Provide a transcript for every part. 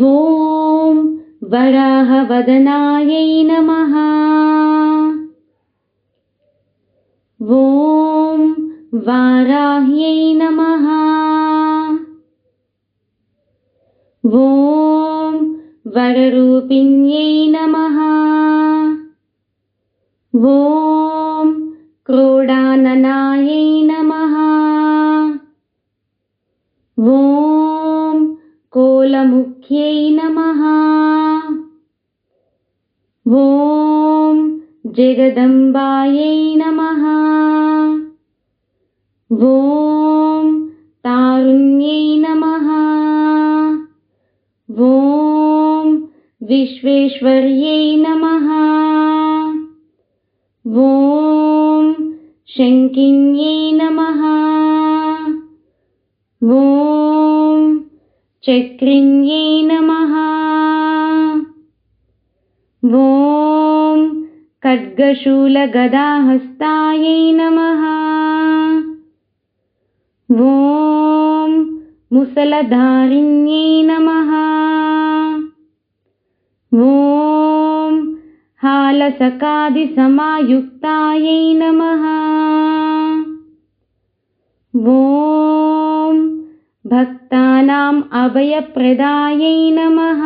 ॐ वराहवदनायै नमः। ॐ वाराह्यै नमः। ॐ वररूपिण्यै नमः। ॐ क्रोडाननायै नमः। ॐ कोलमुख्यै नमः। ॐ जगदम्बायै नमः। ॐ तारुण्यै नमः। ॐ विश्वेश्वर्यै नमः। ॐ शङ्किन्यै नमः। ॐ चक्रिण्यै नमः। ॐ खड्गशूलगदाहस्तायै नमः। ॐ मुसलधारिण्यै नमः। ॐ हालसकादिसमायुक्तायै नमः। ॐ भक्तानाम् अभयप्रदायै नमः।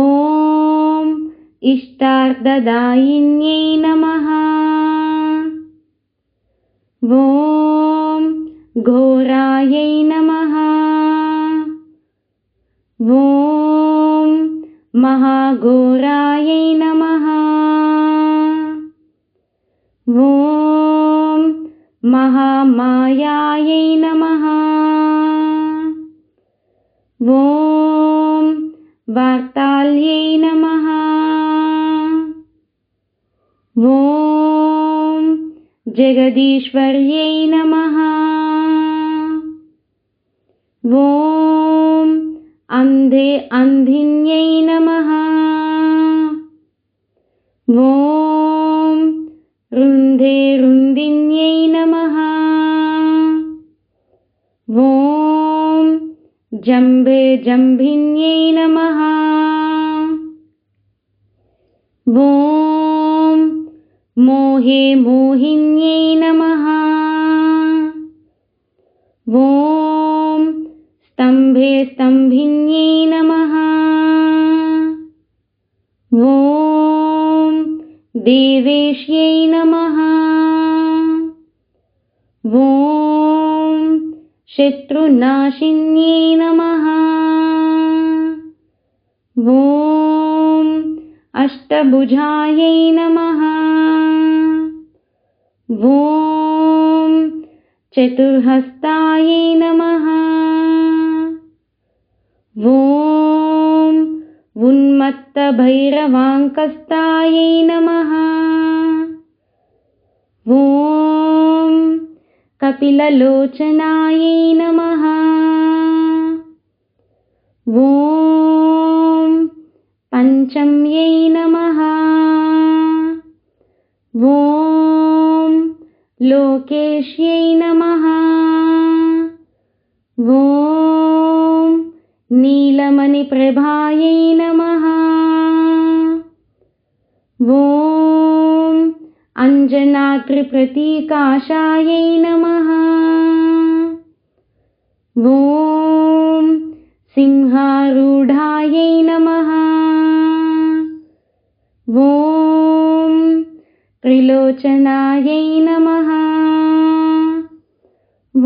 ॐ इष्टार्थदायिन्यै नमः। ॐ घोरायै नमः। ॐ महाघोरायै नमः। ॐ महामायायै नमः। ॐ वार्ताल्यै नमः। ॐ जगदीश्वर्यै नमः। ॐ अन्धे अन्धिन्यै नमः। ॐ रुन्धे रुन्दिन्यै जम्भे जम्भिन्यै नमः। ॐ मोहे मोहिन्यै नमः। ॐ स्तम्भे स्तम्भिन्यै नमः। ॐ देवेश्यै नमः। ॐ शत्रुनाशिन्यै नमः। ॐ अष्टभुजायै नमः। ॐ चतुर्हस्तायै नमः। ॐ उन्मत्तभैरवाङ्कस्तायै नमः। ॐ कपिललोचनायै नमः। ॐ पञ्चम्यै नमः। ॐ लोकेश्यै नमः। ॐ नीलमणिप्रभायै नमः। ॐ अञ्जनाद्रिप्रतीकाशायै नमः। ॐ सिंहारूढायै नमः। ॐ त्रिलोचनायै नमः।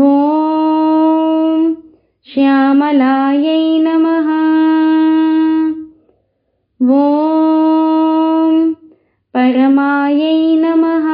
ॐ श्यामलायै नमः। ॐ परमायै नमः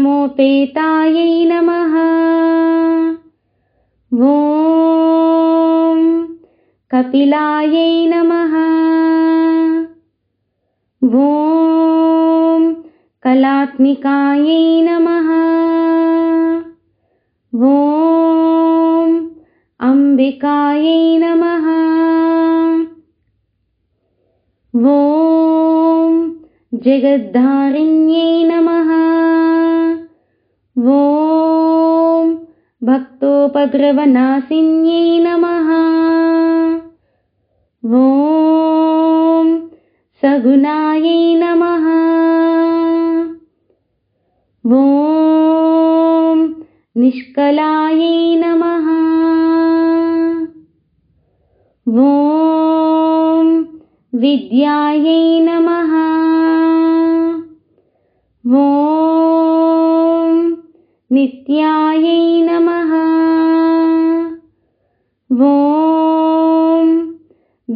घनस्तनसमोपेतायै नमः। ॐ कपिलायै नमः। ॐ कलात्मिकायै नमः। ॐ अम्बिकायै नमः। ॐ जगद्धारिण्यै भक्तोपद्रवनाशिन्यै नमः। ॐ सगुणायै नमः। ॐ निष्कलायै नमः। ॐ विद्यायै नमः। ॐ नित्यायै नमः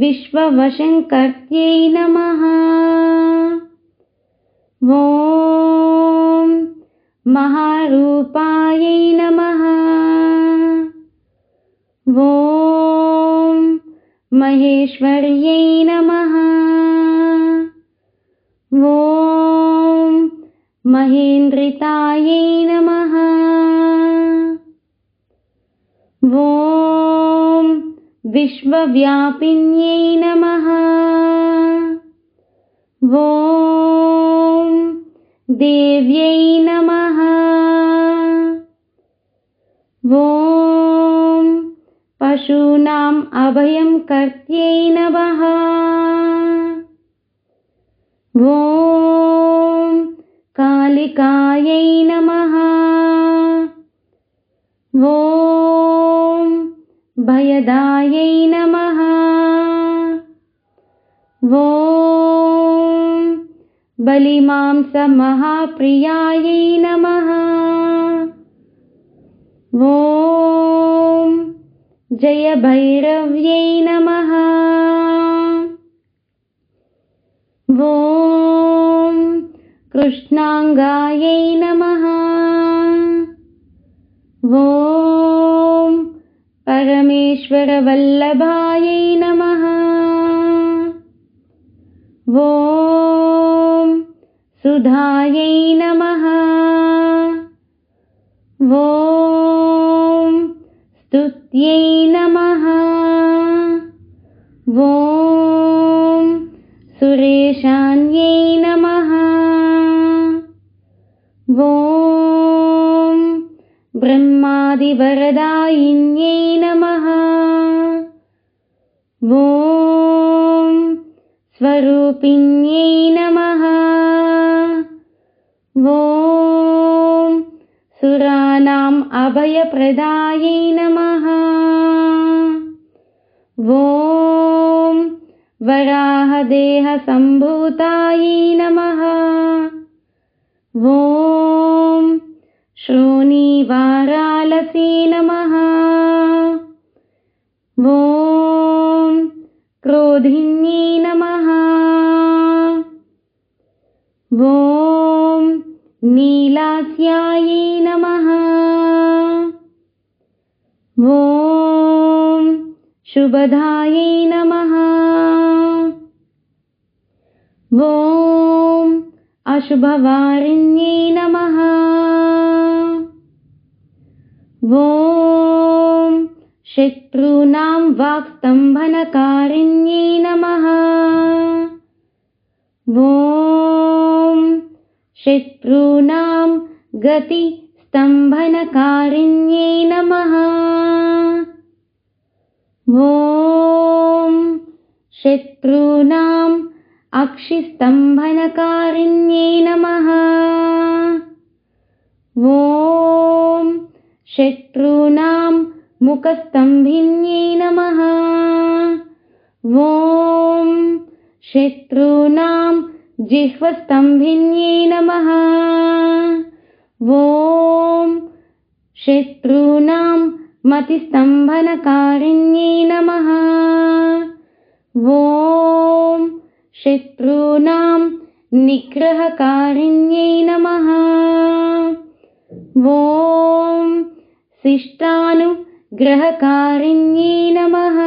विश्ववशङ्कर्त्यै नमः। ॐ महारूपायै नमः। ॐ महेश्वर्यै नमः। ॐ महेन्द्रितायै नमः विश्वव्यापिन्यै नमः। ॐ देव्यै नमः। ॐ पशूनाम् अभयं कर्त्यै नमः। ॐ कालिकायै नमः भयदायै नमः। ॐ बलिमांसमहाप्रियायै नमः। ॐ जयभैरव्यै नमः। ॐ कृष्णाङ्गायै नमः परमेश्वरवल्लभायै नमः। ॐ सुधायै नमः। ॐ स्तुत्यै नमः। ॐ सुरेशान्यै नमः। ॐ ब्रह्मादिवरदायिन्यै नमः। ॐ स्वरूपिण्यै नमः। ॐ सुराणाम् अभयप्रदायै नमः। ॐ वराहदेहसम्भूतायै नमः। ॐ श्रोणीवारालसे नमः। ॐ क्रोधिन्यै नमः। ॐ नीलास्यायै नमः। ॐ शुभदायै नमः। ॐ अशुभवारिण्यै नमः ॐ शत्रूणां वाक्स्तम्भनकारिण्यै नमः। ॐ शत्रूणां गतिस्तम्भनकारिण्यै नमः। ॐ शत्रूणाम् अक्षिस्तम्भनकारिण्यै नमः। ॐ शत्रूणां मुखस्तम्भिन्यै नमः। ॐ शत्रूणां जिह्वस्तम्भिन्यै नमः। ॐ शत्रूणां मतिस्तम्भनकारिण्यै नमः। ॐ शत्रूणां निग्रहकारिण्यै नमः। ॐ शिष्टानुग्रहकारिण्यै नमः।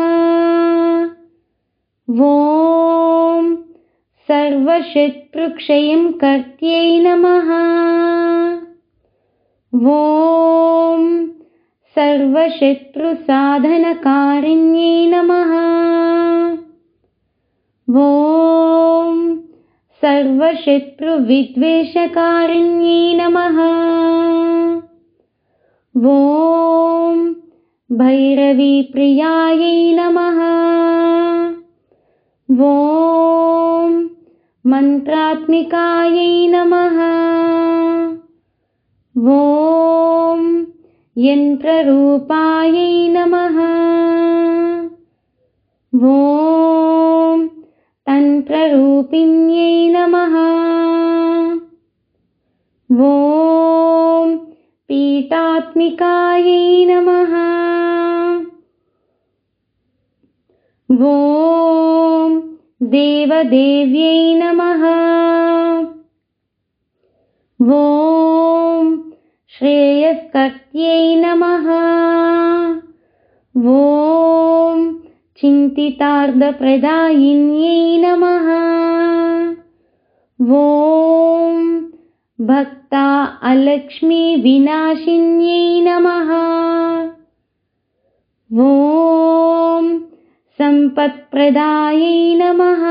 ॐ सर्वशत्रुक्षयं कर्त्यै नमः। ॐ सर्वशत्रुसाधनकारिण्यै नमः। ॐ सर्वशत्रुविद्वेषकारिण्यै नमः ॐ भैरवीप्रियायै नमः। ॐ मन्त्रात्मिकायै नमः। ॐ यन्त्ररूपायै नमः। ॐ तन्त्ररूपिण्यै नमः। ॐ पीठात्मिकायै नमः। ॐ देवदेव्यै नमः। ॐ श्रेयस्कर्त्यै नमः। ॐ चिन्तितार्धप्रदायिन्यै नमः। ॐ भक्ता अलक्ष्मीविनाशिन्यै नमः। ॐ सम्पत्प्रदायै नमः।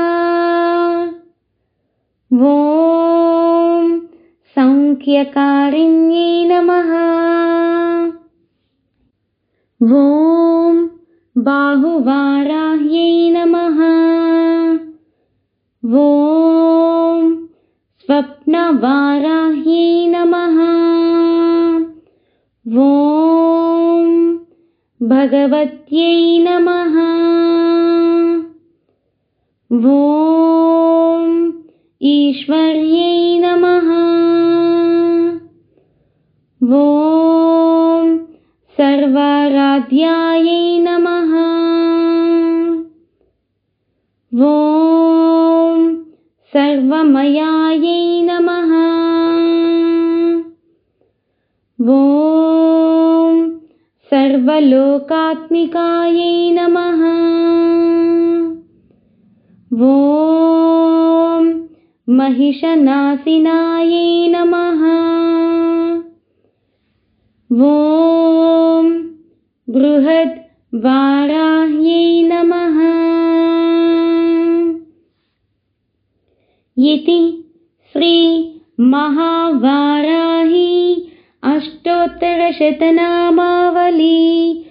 ॐ सौख्यकारिण्यै नमः। ॐ बाहुवाराह्यै स्वप्नवाराह्यै नमः। ॐ भगवत्यै नमः। ॐ ईश्वर्यै नमः। ॐ सर्वाराध्यायै नमः। ॐ सर्वमयायै नमः। ॐ सर्वलोकात्मिकायै नमः। ॐ महिषनाशिनायै नमः। ॐ बृहद्वाराह्यै नमः। इति श्रीमहावाराही अष्टोत्तरशतनामावली